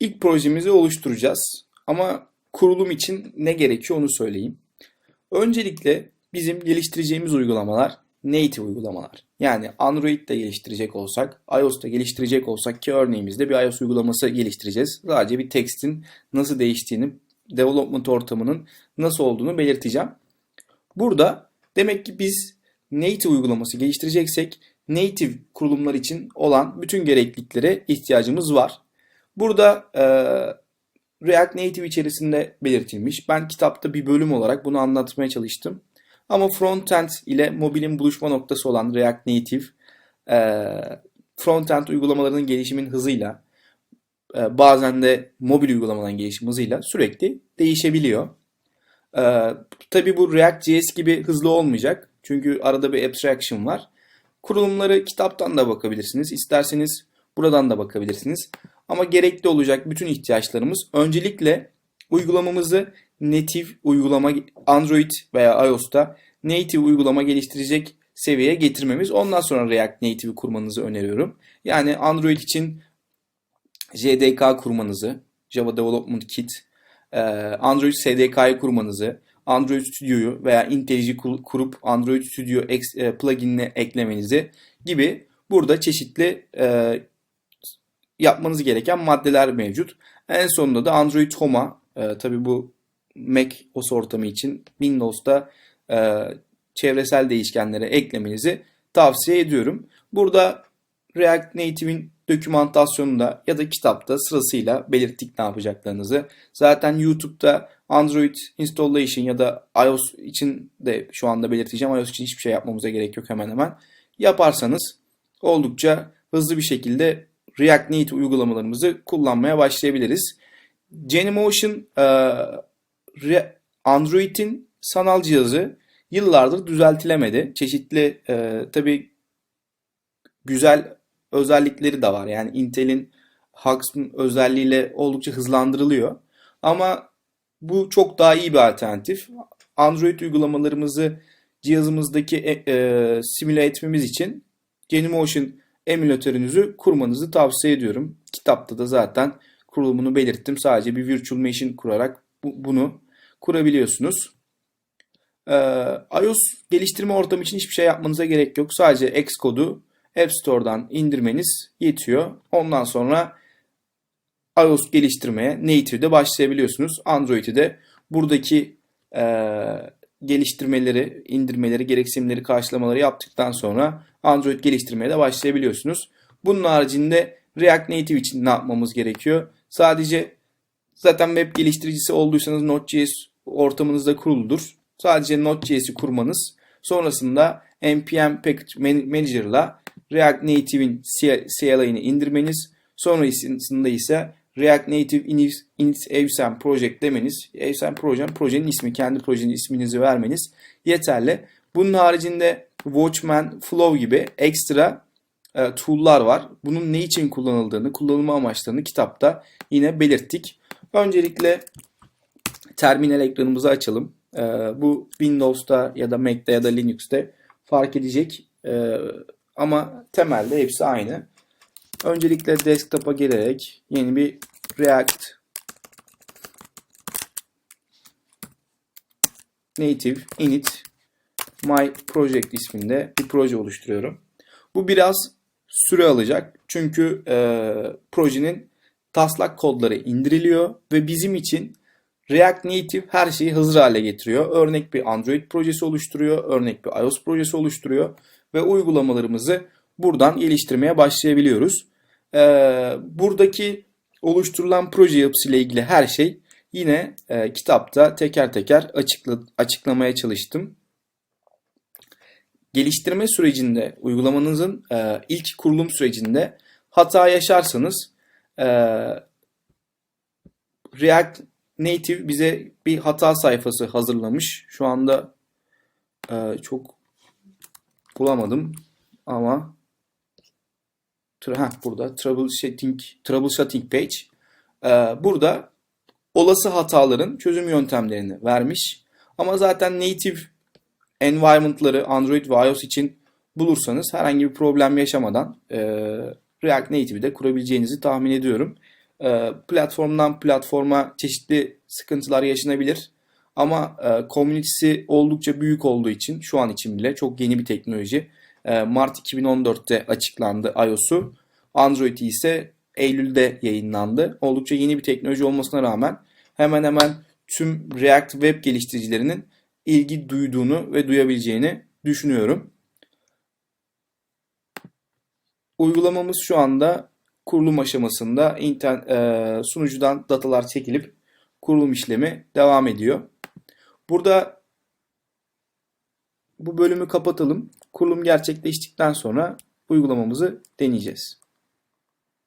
ilk projemizi oluşturacağız. Ama kurulum için ne gerekiyor onu söyleyeyim. Öncelikle bizim geliştireceğimiz uygulamalar native uygulamalar. Yani Android'de geliştirecek olsak, iOS'ta geliştirecek olsak ki örneğimizde bir iOS uygulaması geliştireceğiz. Sadece bir tekstin nasıl değiştiğini, development ortamının nasıl olduğunu belirteceğim. Burada demek ki biz native uygulaması geliştireceksek native kurulumlar için olan bütün gerekliliklere ihtiyacımız var. Burada e, React Native içerisinde belirtilmiş. Ben kitapta bir bölüm olarak bunu anlatmaya çalıştım. Ama frontend ile mobilin buluşma noktası olan React Native e, frontend uygulamalarının gelişimin hızıyla e, bazen de mobil uygulamaların gelişim hızıyla sürekli değişebiliyor. E, tabii bu React.js gibi hızlı olmayacak. Çünkü arada bir abstraction var. Kurulumları kitaptan da bakabilirsiniz. İsterseniz buradan da bakabilirsiniz. Ama gerekli olacak bütün ihtiyaçlarımız öncelikle uygulamamızı native uygulama Android veya iOS'ta native uygulama geliştirecek seviyeye getirmemiz. Ondan sonra React Native'i kurmanızı öneriyorum. Yani Android için JDK kurmanızı, Java Development Kit, e, Android SDK'yı kurmanızı, Android Studio'yu veya IntelliJ'i kurup Android Studio e, plugin'ine eklemenizi gibi burada çeşitli e, yapmanız gereken maddeler mevcut. En sonunda da Android Home'a e, tabi bu Mac OS ortamı için Windows'ta e, çevresel değişkenlere eklemenizi tavsiye ediyorum. Burada React Native'in dokümantasyonunda ya da kitapta sırasıyla belirttik ne yapacaklarınızı. Zaten YouTube'da Android installation ya da iOS için de şu anda belirteceğim. iOS için hiçbir şey yapmamıza gerek yok hemen hemen. Yaparsanız oldukça hızlı bir şekilde React Native uygulamalarımızı kullanmaya başlayabiliriz. Genymotion e, Android'in sanal cihazı yıllardır düzeltilemedi. Çeşitli e, tabi güzel özellikleri de var. Yani Intel'in Hux'ın özelliğiyle oldukça hızlandırılıyor. Ama bu çok daha iyi bir alternatif. Android uygulamalarımızı cihazımızdaki e, e, simüle etmemiz için Genymotion emülatörünüzü kurmanızı tavsiye ediyorum. Kitapta da zaten kurulumunu belirttim. Sadece bir virtual machine kurarak bu, bunu kurabiliyorsunuz. Ee, iOS geliştirme ortamı için hiçbir şey yapmanıza gerek yok. Sadece Xcode'u App Store'dan indirmeniz yetiyor. Ondan sonra iOS geliştirmeye native'de başlayabiliyorsunuz. Android'i de buradaki e, geliştirmeleri, indirmeleri, gereksinimleri, karşılamaları yaptıktan sonra Android geliştirmeye de başlayabiliyorsunuz. Bunun haricinde React Native için ne yapmamız gerekiyor? Sadece zaten web geliştiricisi olduysanız Node.js ortamınızda kuruludur. Sadece Node.js'i kurmanız, sonrasında npm package manager'la React Native'in CLI'ni indirmeniz, sonrasında ise React Native init Evsen Project demeniz, Evsen Proje'nin projenin ismi, kendi projenin isminizi vermeniz yeterli. Bunun haricinde Watchman, Flow gibi ekstra e, tool'lar var. Bunun ne için kullanıldığını, kullanılma amaçlarını kitapta yine belirttik. Öncelikle terminal ekranımızı açalım. E, bu Windows'ta ya da Mac'te ya da Linux'te fark edecek. E, ama temelde hepsi aynı. Öncelikle desktop'a gelerek yeni bir React Native init my project isminde bir proje oluşturuyorum. Bu biraz süre alacak. Çünkü e, projenin taslak kodları indiriliyor ve bizim için React Native her şeyi hızlı hale getiriyor. Örnek bir Android projesi oluşturuyor, örnek bir iOS projesi oluşturuyor ve uygulamalarımızı buradan geliştirmeye başlayabiliyoruz. E, buradaki oluşturulan proje yapısıyla ilgili her şey yine e, kitapta teker teker açıkla, açıklamaya çalıştım. Geliştirme sürecinde, uygulamanızın e, ilk kurulum sürecinde hata yaşarsanız e, React Native bize bir hata sayfası hazırlamış. Şu anda e, çok bulamadım ama ha burada troubleshooting troubleshooting page. Ee, burada olası hataların çözüm yöntemlerini vermiş. Ama zaten native environment'ları Android ve iOS için bulursanız herhangi bir problem yaşamadan e, React Native'i de kurabileceğinizi tahmin ediyorum. E, platformdan platforma çeşitli sıkıntılar yaşanabilir. Ama e, komünitesi oldukça büyük olduğu için şu an için bile çok yeni bir teknoloji. E, Mart 2014'te açıklandı iOS'u. Android'i ise Eylül'de yayınlandı. Oldukça yeni bir teknoloji olmasına rağmen hemen hemen tüm React Web geliştiricilerinin ilgi duyduğunu ve duyabileceğini düşünüyorum. Uygulamamız şu anda kurulum aşamasında internet, e, sunucudan datalar çekilip kurulum işlemi devam ediyor. Burada bu bölümü kapatalım. Kurulum gerçekleştikten sonra uygulamamızı deneyeceğiz.